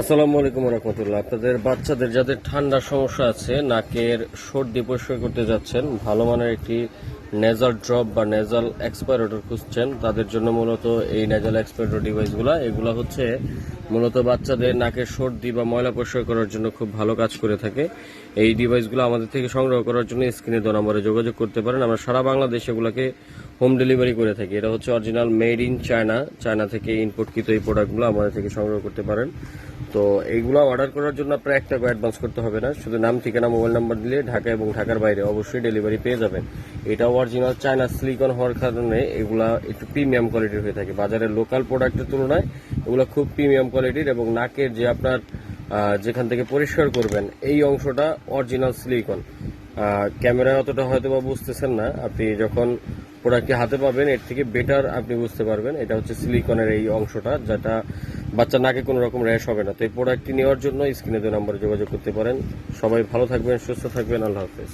আসসালামু আলাইকুম রহমতুল্লাহ। আপনাদের বাচ্চাদের, যাদের ঠান্ডার সমস্যা আছে, নাকের সর্দি পরিষ্কার করতে যাচ্ছেন, ভালো মানের একটি নেজাল ড্রপ বা নেজাল এক্সপাইরেটর খুঁজছেন, তাদের জন্য মূলত এই নেজাল এক্সপাইরেটর ডিভাইসগুলো এগুলো হচ্ছে মূলত বাচ্চাদের নাকের সর্দি বা ময়লা পরিষ্কার করার জন্য খুব ভালো কাজ করে থাকে। এই ডিভাইসগুলো আমাদের থেকে সংগ্রহ করার জন্য স্ক্রিনে দো নম্বরে যোগাযোগ করতে পারেন। আমরা সারা বাংলাদেশে এগুলোকে হোম ডেলিভারি করে থাকি। এটা হচ্ছে original made in China. China থেকে ইনপুটকৃত এই প্রোডাক্টগুলো আমাদের থেকে সংগ্রহ করতে পারেন। তো এইগুলো অর্ডার করার জন্য আপনার এক টাকা অ্যাডভান্স করতে হবে না। শুধু নাম, ঠিকানা, মোবাইল নাম্বার দিলে ঢাকা এবং ঢাকার বাইরে অবশ্যই ডেলিভারি পেয়ে যাবেন। এটা অরিজিনাল চায়না সিলিকন হওয়ার কারণে এগুলা একটু প্রিমিয়াম কোয়ালিটির হয়ে থাকে। বাজারের লোকাল প্রোডাক্টের তুলনায় এগুলো খুব প্রিমিয়াম কোয়ালিটির এবং নাকের যে আপনার যেখান থেকে পরিষ্কার করবেন, এই অংশটা অরিজিনাল সিলিকন। ক্যামেরায় অতটা হয়তো বা বুঝতেছেন না। আপনি যখন প্রোডাক্টটি হাতে পাবেন, এর থেকে বেটার আপনি বুঝতে পারবেন। এটা হচ্ছে সিলিকনের এই অংশটা, যেটা বাচ্চা নাকে কোনো রকম র্যাশ হবে না। তো এই প্রোডাক্টটি নেওয়ার জন্য স্ক্রিনে দুই নম্বরে যোগাযোগ করতে পারেন। সবাই ভালো থাকবেন, সুস্থ থাকবেন। আল্লাহ হাফেজ।